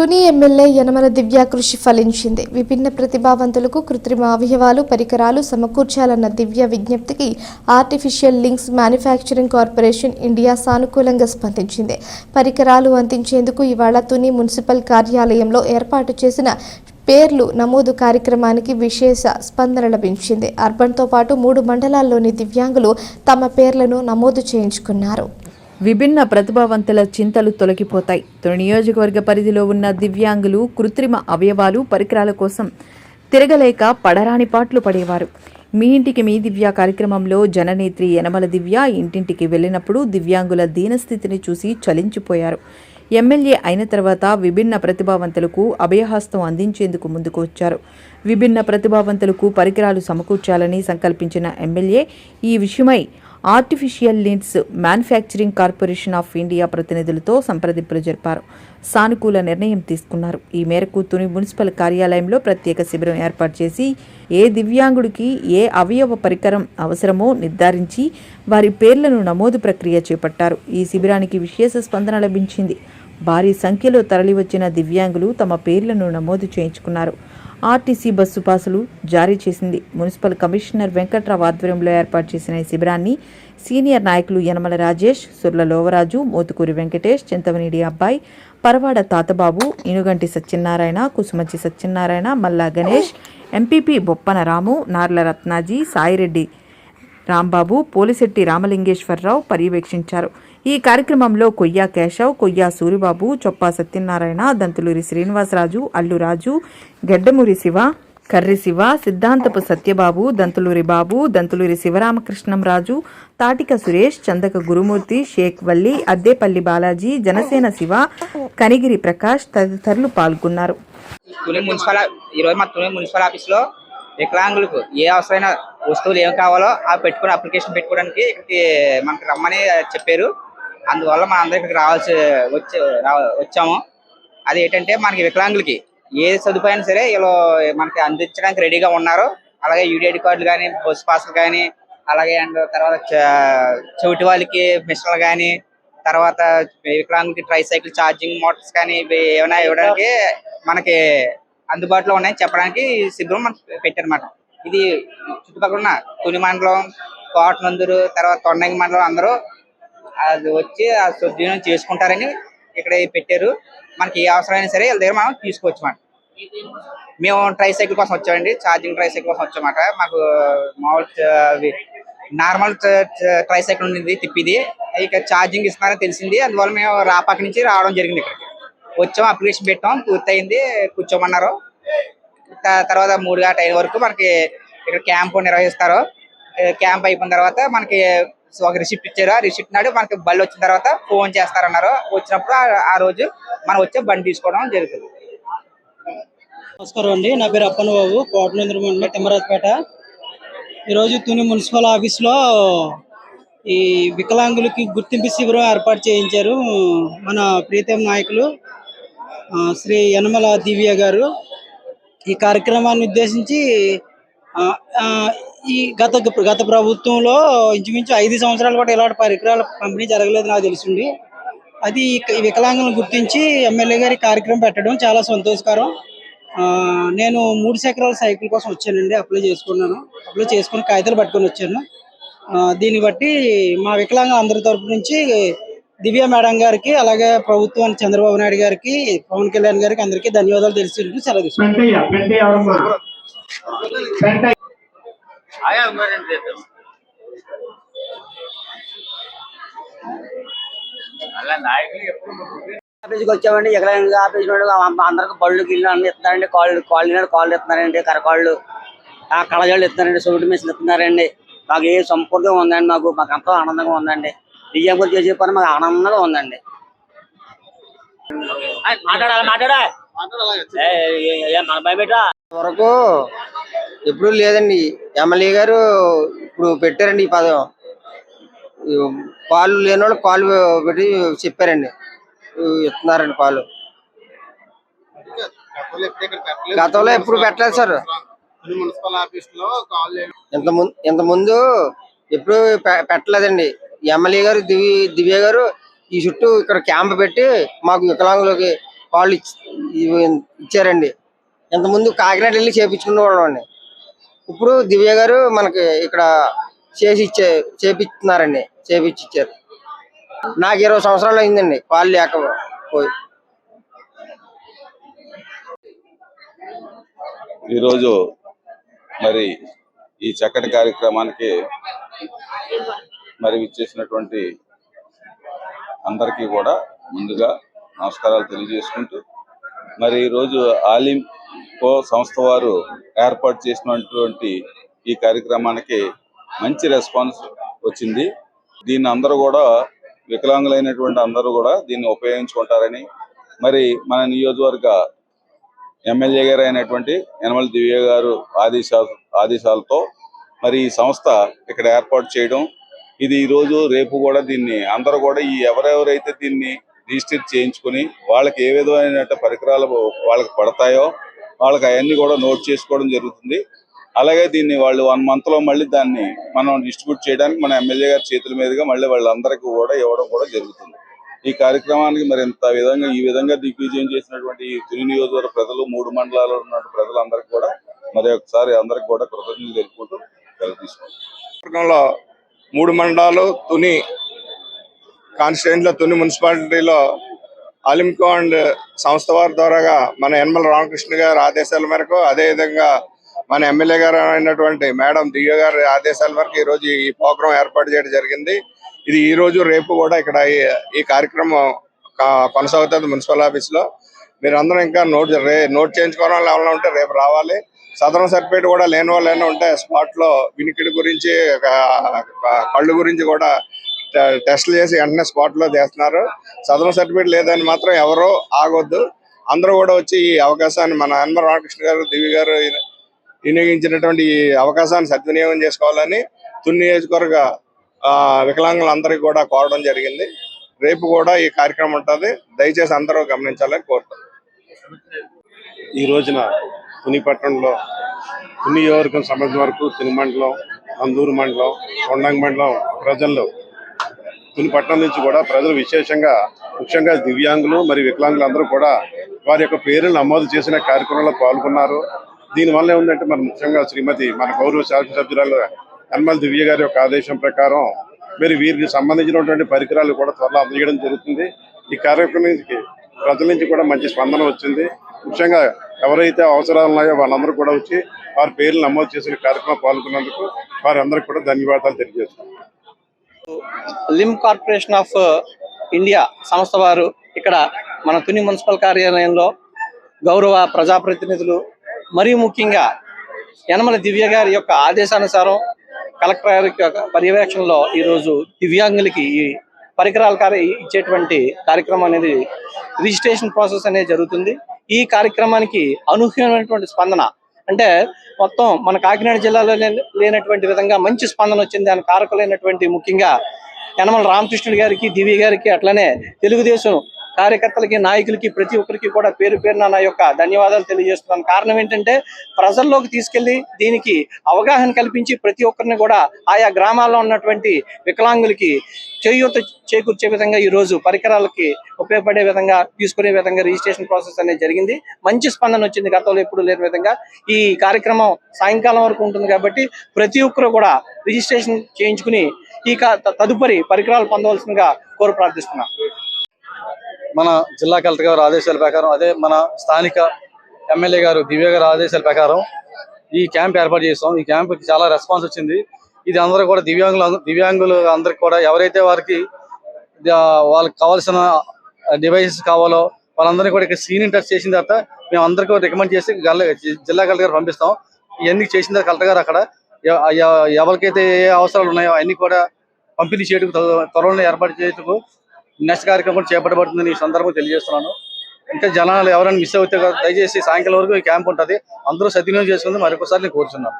Tuni MLA Yanamala దివ్య కృషి ఫలించింది. విభిన్న ప్రతిభావంతులకు కృత్రిమ అవయవాలు పరికరాలు సమకూర్చాలన్న దివ్య విజ్ఞప్తికి artificial limbs manufacturing corporation India సానుకూలంగా స్పందించింది. పరికరాలు అందించేందుకు ఇవాళ తుని మున్సిపల్ కార్యాలయంలో ఏర్పాటు చేసిన పేర్లు నమోదు కార్యక్రమానికి విశేష స్పందన లభించింది. అర్బన్తో పాటు మూడు మండలాల్లోని దివ్యాంగులు తమ పేర్లను నమోదు చేయించుకున్నారు. విభిన్న ప్రతిభావంతుల చింతలు తొలగిపోతాయి. తొలి నియోజకవర్గ పరిధిలో ఉన్న దివ్యాంగులు కృత్రిమ అవయవాలు పరికరాల కోసం తిరగలేక పడరాని పాట్లు పడేవారు. మీ ఇంటికి మీ దివ్య కార్యక్రమంలో జననేత్రి యనమల దివ్య ఇంటింటికి వెళ్ళినప్పుడు దివ్యాంగుల దీనస్థితిని చూసి చలించిపోయారు. ఎమ్మెల్యే అయిన తర్వాత విభిన్న ప్రతిభావంతులకు అభయహస్తం అందించేందుకు ముందుకు వచ్చారు. విభిన్న ప్రతిభావంతులకు పరికరాలు సమకూర్చాలని సంకల్పించిన ఎమ్మెల్యే ఈ విషయమై artificial limbs manufacturing corporation of India ప్రతినిధులతో సంప్రదింపులు జరిపారు. సానుకూల నిర్ణయం తీసుకున్నారు. ఈ మేరకు తుని మున్సిపల్ కార్యాలయంలో ప్రత్యేక శిబిరం ఏర్పాటు చేసి ఏ దివ్యాంగుడికి ఏ అవయవ పరికరం అవసరమో నిర్ధారించి వారి పేర్లను నమోదు ప్రక్రియ చేపట్టారు. ఈ శిబిరానికి విశేష స్పందన లభించింది. భారీ సంఖ్యలో తరలివచ్చిన దివ్యాంగులు తమ పేర్లను నమోదు చేయించుకున్నారు. ఆర్టీసీ బస్సు పాసులు జారీ చేసింది. మున్సిపల్ కమిషనర్ వెంకట్రావు ఆధ్వర్యంలో ఏర్పాటు చేసిన ఈ శిబిరాన్ని సీనియర్ నాయకులు యనమల రాజేష్ సుర్ల లోవరాజు మోతుకూరి వెంకటేష్ చింతవనిడి అబ్బాయి పరవాడ తాతబాబు ఇనుగంటి సత్యనారాయణ కుసుమంచి సత్యనారాయణ మల్లా గణేష్ ఎంపీపీ బొప్పన రాము నార్ల రత్నాజీ సాయిరెడ్డి రాంబాబు పోలిశెట్టి రామలింగేశ్వరరావు పర్యవేక్షించారు. ఈ కార్యక్రమంలో కొయ్యా కేశవ్ కొయ్యా సూరిబాబు చొప్పా సత్యనారాయణ దంతులూరి శ్రీనివాసరాజు అల్లురాజు గెడ్డమూరి శివ కర్రి శివ సిద్ధాంతపు సత్యబాబు దంతులూరి బాబు దంతులూరి శివరామకృష్ణంరాజు తాటిక సురేష్ చందక గురుమూర్తి షేక్ వల్లి అద్దేపల్లి బాలాజీ జనసేన శివ కనిగిరి ప్రకాష్ తదితరులు పాల్గొన్నారు. మున్సిపల్ ఈరోజు మా మున్సిపల్ ఆఫీస్లో వికలాంగులకు ఏ అవసరమైన వస్తువులు ఏం కావాలో అవి పెట్టుకుని అప్లికేషన్ పెట్టుకోవడానికి ఇక్కడికి మనకి రమ్మని చెప్పారు. అందువల్ల మన అందరం ఇక్కడికి రావాల్సి వచ్చి వచ్చాము. అది ఏంటంటే మనకి వికలాంగులకి ఏ సదుపాయం సరే వీళ్ళు మనకి అందించడానికి రెడీగా ఉన్నారు. అలాగే యూడిఐడి కార్డులు కానీ బస్ పాస్లు కానీ అలాగే అండ్ తర్వాత చెవిటి వాళ్ళకి మిషన్లు కానీ తర్వాత వికలాంగులకి ట్రై సైకిల్ ఛార్జింగ్ మోటార్స్ కానీ ఇవి ఏమైనా ఇవ్వడానికి మనకి అందుబాటులో ఉన్నాయని చెప్పడానికి శిబిరం మనకి పెట్టారనమాట ఇది చుట్టుపక్కల ఉన్న తుని మండలం కోటనందూరు తర్వాత తొండంగి మండలం అందరూ అది వచ్చి ఆ సద్వినియోగం చేసుకుంటారని ఇక్కడ పెట్టారు. మనకి ఏ అవసరమైనా సరే వీళ్ళ దగ్గర మనం తీసుకోవచ్చు మాట మేము ట్రై సైకిల్ కోసం వచ్చామండి. ఛార్జింగ్ ట్రై సైకిల్ కోసం వచ్చామాట మాకు మామూలు నార్మల్ ట్రై సైకిల్ ఉండింది తిప్పిది. ఇక ఛార్జింగ్ ఇస్తున్నారని తెలిసింది. అందువల్ల మేము రాపాక నుంచి రావడం జరిగింది ఇక్కడికి. వచ్చాం అప్లికేషన్ పెట్టాం పూర్తయింది కూర్చోమన్నారు. తర్వాత మూడు గంట అయిన వరకు మనకి ఇక్కడ క్యాంప్ నిర్వహిస్తారు. క్యాంప్ అయిపోయిన తర్వాత మనకి ఒక రిసిప్ట్ ఇచ్చారు. ఆ రిసిప్ట్ నాడు మనకి బళ్ళు వచ్చిన తర్వాత ఫోన్ చేస్తారన్నారు. వచ్చినప్పుడు ఆ- రోజు మనం వచ్చే బండి తీసుకోవడం జరుగుతుంది. నమస్కారం అండి. నా పేరు అప్పన్న బాబు. కోటనేంద్ర మండలం తిమ్మరాజపేట. ఈరోజు తుని మున్సిపల్ ఆఫీస్లో ఈ వికలాంగులకి గుర్తింపు శిబిరం ఏర్పాటు చేయించారు మన ప్రీతం నాయకులు. శ్రీ యనమల దివ్య గారు ఈ కార్యక్రమాన్ని ఉద్దేశించి ఆ, ఈ గత గత ప్రభుత్వంలో ఇంచుమించు ఐదు సంవత్సరాలు కూడా ఇలాంటి పరికరాల పంపిణీ జరగలేదు నాకు తెలిసింది. అది వికలాంగులను గుర్తించి ఎమ్మెల్యే గారి కార్యక్రమం పెట్టడం చాలా సంతోషకరం. ఆ, నేను మూడు చక్రాల సైకిల్ కోసం వచ్చానండి అప్లై చేసుకున్నాను. అప్లై చేసుకుని కాగితాలు పట్టుకొని వచ్చాను. దీన్ని బట్టి మా వికలాంగులు అందరి తరపు నుంచి దివ్య మేడం గారికి అలాగే ప్రభుత్వం చంద్రబాబు నాయుడు గారికి పవన్ కళ్యాణ్ గారికి అందరికీ ధన్యవాదాలు తెలిసి సెలవు ఆఫీస్కి వచ్చామండి ఎకరానికి ఆఫీస్ అందరికి బళ్ళు గిళ్ళు అన్ని ఇస్తున్నారండి. కాళ్ళు కాళ్ళు కాళ్ళు ఇస్తున్నారండి కరకాళ్ళు. ఆ కళజాళ్ళు ఇస్తున్నారండి సోటి మిషన్ ఇస్తున్నారండి. మాకు ఏ సంపూర్ణంగా ఉందండి మాకు మాకు ఎంతో ఆనందంగా ఉందండి. బియ్యం కూడా చేసే పని మాకు ఆనందంగా ఉందండి. మాట్లాడాలి మాట్లాడా? భయపెట్టా వరకు ఎప్పుడు లేదండి. ఎమ్మెల్యే గారు ఇప్పుడు పెట్టారండి ఈ పదం. పాలు లేని వాళ్ళు పాలు పెట్టి చెప్పారండి. ఇస్తున్నారండి పాలు. గతంలో ఎప్పుడు పెట్టలేదు సార్. మున్సిపల్ ఆఫీస్లో కాల్ ఇంత ముందు ఎప్పుడు పెట్టలేదండి. ఎమ్మెల్యే గారు దివి దివ్య గారు ఈ చుట్టూ ఇక్కడ క్యాంప్ పెట్టి మాకు వికలాంగులకి వాళ్ళు ఇచ్చారండి. ఇంతకుముందు కాకినాడ వెళ్ళి చేపించుకునే వాళ్ళండి ఇప్పుడు దివ్య గారు మనకి ఇక్కడ చేసి ఇచ్చే చేపిస్తున్నారండి. చేపించి ఇచ్చారు నాకు ఇరవై సంవత్సరాలు అయిందండి. కాళ్ళు లేక పోయి. ఈరోజు మరి ఈ చక్కటి కార్యక్రమానికి మరి ఇచ్చేసినటువంటి అందరికీ కూడా ముందుగా నమస్కారాలు తెలియజేసుకుంటూ మరి ఈరోజు ఆలిం కో సంస్థ వారు ఏర్పాటు చేసినటువంటి ఈ కార్యక్రమానికి మంచి రెస్పాన్స్ వచ్చింది. దీన్ని అందరూ కూడా వికలాంగులైనటువంటి అందరూ కూడా దీన్ని ఉపయోగించుకుంటారని మరి మన నియోజకవర్గ ఎమ్మెల్యే గారు అయినటువంటి యనమల దివ్య గారు ఆదేశాలు ఆదేశాలతో మరి ఈ సంస్థ ఇక్కడ ఏర్పాటు చేయడం ఇది ఈ రోజు రేపు కూడా దీన్ని అందరూ కూడా ఈ ఎవరెవరైతే దీన్ని రిజిస్టర్ చేయించుకుని వాళ్ళకి ఏ విధమైన పరికరాలు వాళ్ళకి పడతాయో వాళ్ళకి అవన్నీ కూడా నోట్ చేసుకోవడం జరుగుతుంది. అలాగే దీన్ని వాళ్ళు వన్ మంత్లో మళ్ళీ దాన్ని మనం డిస్ట్రిబ్యూట్ చేయడానికి మన ఎమ్మెల్యే గారి చేతుల మీదుగా మళ్ళీ వాళ్ళందరికీ కూడా ఇవ్వడం కూడా జరుగుతుంది. ఈ కార్యక్రమానికి మరి ఇంత విధంగా ఈ విధంగా దిగ్విజయం చేసినటువంటి ఈ తిరు నియోజకవర్గ ప్రజలు మూడు మండలాల్లో ఉన్న ప్రజలందరికీ కూడా మరి ఒకసారి అందరికి కూడా కృతజ్ఞతలు తెలుపుకుంటూ తీసుకుంటాం మూడు మండలాలు తుని కాన్స్టిట్యూన్లో తుని మున్సిపాలిటీలో అలింకో అండ్ సంస్థ వారి ద్వారాగా మన యనమల రామకృష్ణ గారి ఆదేశాల మేరకు అదే విధంగా మన ఎమ్మెల్యే గారు అయినటువంటి మేడం దియ్య గారి ఆదేశాల మేరకు ఈ రోజు ఈ ప్రోగ్రాం ఏర్పాటు చేయడం జరిగింది. ఇది ఈ రోజు రేపు కూడా ఇక్కడ ఈ- కార్యక్రమం కొనసాగుతుంది మున్సిపల్ ఆఫీస్లో మీరు ఇంకా నోట్ నోట్ చేయించుకోవడం ఎవరైనా ఉంటే రేపు రావాలి. సదరన్ సర్టిఫికేట్ కూడా లేని వాళ్ళు ఉంటే స్పాట్లో వినికిడి గురించి కళ్ళు గురించి కూడా టెస్ట్లు చేసి వెంటనే స్పాట్లో చేస్తున్నారు సదరన్ సర్టిఫికేట్ లేదని మాత్రం ఎవరో ఆగొద్దు. అందరూ కూడా వచ్చి ఈ అవకాశాన్ని మన హనుమ రామకృష్ణ గారు దివి గారు వినియోగించినటువంటి ఈ అవకాశాన్ని సద్వినియోగం చేసుకోవాలని తుని నియోజకవర్గ ఆ, వికలాంగులందరికీ కూడా కోరడం జరిగింది. రేపు కూడా ఈ కార్యక్రమం ఉంటుంది. దయచేసి అందరూ గమనించాలని కోరుతాం ఈ రోజున తుని పట్టణంలో తుని నియోజకవర్గం సంబంధించిన వరకు తుని మండలం అందూరు మండలం కొండంగ మండలం ప్రజల్లో. తునిపట్నం నుంచి కూడా ప్రజలు విశేషంగా ముఖ్యంగా దివ్యాంగులు మరియు వికలాంగులు అందరూ కూడా వారి యొక్క పేర్లు నమోదు చేసిన కార్యక్రమంలో పాల్గొన్నారు. దీనివల్ల ఏముందంటే మన ముఖ్యంగా శ్రీమతి మన గౌరవ శాసనసభ్యురాలు హనుమల్ దివ్య గారి యొక్క ఆదేశం ప్రకారం మరి వీరికి సంబంధించినటువంటి పరికరాలు కూడా త్వరలో అందజేయడం జరుగుతుంది. ఈ కార్యక్రమానికి ప్రజల నుంచి కూడా మంచి స్పందన వచ్చింది. ముఖ్యంగా ఎవరైతే అవసరాలు ఉన్నాయో వాళ్ళందరూ కూడా వచ్చి వారి పేర్లు నమోదు చేసిన కార్యక్రమం పాల్గొన్నందుకు వారందరికీ కూడా ధన్యవాదాలు తెలియజేస్తున్నాం. లిమ్ కార్పొరేషన్ ఆఫ్ ఇండియా సంస్థ వారు ఇక్కడ మన తుని మున్సిపల్ కార్యాలయంలో గౌరవ ప్రజాప్రతినిధులు మరీ ముఖ్యంగా యనమల దివ్య గారి యొక్క ఆదేశానుసారం కలెక్టర్ గారి యొక్క పర్యవేక్షణలో ఈరోజు దివ్యాంగులకి ఈ పరికరాల కార్య ఇచ్చేటువంటి కార్యక్రమం అనేది రిజిస్ట్రేషన్ ప్రాసెస్ అనేది జరుగుతుంది. ఈ కార్యక్రమానికి అనూహ్యమైనటువంటి స్పందన. అంటే మొత్తం మన కాకినాడ జిల్లాలో లేనటువంటి విధంగా మంచి స్పందన వచ్చింది. దాని కారకులైనటువంటి ముఖ్యంగా యనమల రామకృష్ణుడి గారికి దివి గారికి అట్లనే తెలుగుదేశం కార్యకర్తలకి నాయకులకి ప్రతి ఒక్కరికి కూడా పేరు పేరున నా యొక్క ధన్యవాదాలు తెలియజేస్తున్నాను. కారణం ఏంటంటే ప్రజల్లోకి తీసుకెళ్ళి దీనికి అవగాహన కల్పించి ప్రతి ఒక్కరిని కూడా ఆయా గ్రామాల్లో ఉన్నటువంటి వికలాంగులకి చేయూత చేకూర్చే విధంగా ఈ రోజు పరికరాలకి ఉపయోగపడే విధంగా తీసుకునే విధంగా రిజిస్ట్రేషన్ ప్రాసెస్ అనేది జరిగింది. మంచి స్పందన వచ్చింది. గతంలో ఎప్పుడు లేని విధంగా ఈ కార్యక్రమం సాయంకాలం వరకు ఉంటుంది కాబట్టి ప్రతి ఒక్కరు కూడా రిజిస్ట్రేషన్ చేయించుకుని ఈ తదుపరి పరికరాలు పొందవలసిందిగా కోరు ప్రార్థిస్తున్నాను మన జిల్లా కలెక్టర్ గారు ఆదేశాల ప్రకారం అదే మన స్థానిక ఎమ్మెల్యే గారు దివ్య గారు ఆదేశాల ప్రకారం ఈ క్యాంప్ ఏర్పాటు చేస్తాం ఈ క్యాంప్కి చాలా రెస్పాన్స్ వచ్చింది. ఇది అందరూ కూడా దివ్యాంగులు దివ్యాంగులు అందరికి కూడా ఎవరైతే వారికి వాళ్ళకి కావాల్సిన డివైసెస్ కావాలో వాళ్ళందరినీ కూడా ఇక్కడ సీనియర్ టచ్ చేసిన తర్వాత మేము అందరికీ రికమెండ్ చేసి జిల్లా కలెక్టర్ గారు పంపిస్తాం. ఇవన్నీ చేసిన తర్వాత కలెక్టర్ గారు అక్కడ ఎవరికైతే ఏ అవసరాలు ఉన్నాయో అన్ని కూడా పంపిణీ చేయటకు త్వరలో ఏర్పాటు చేయటకు నెక్స్ట్ కార్యక్రమం చేపట్టబడుతుందని ఈ సందర్భం తెలియజేస్తున్నాను. ఇంకా జనాలు ఎవరైనా మిస్ అవుతే దయచేసి సాయంకాలం వరకు ఈ క్యాంప్ ఉంటుంది. అందరూ సద్వినియోగం చేసుకుంది. మరొకసారి నేను కోరుచున్నాను.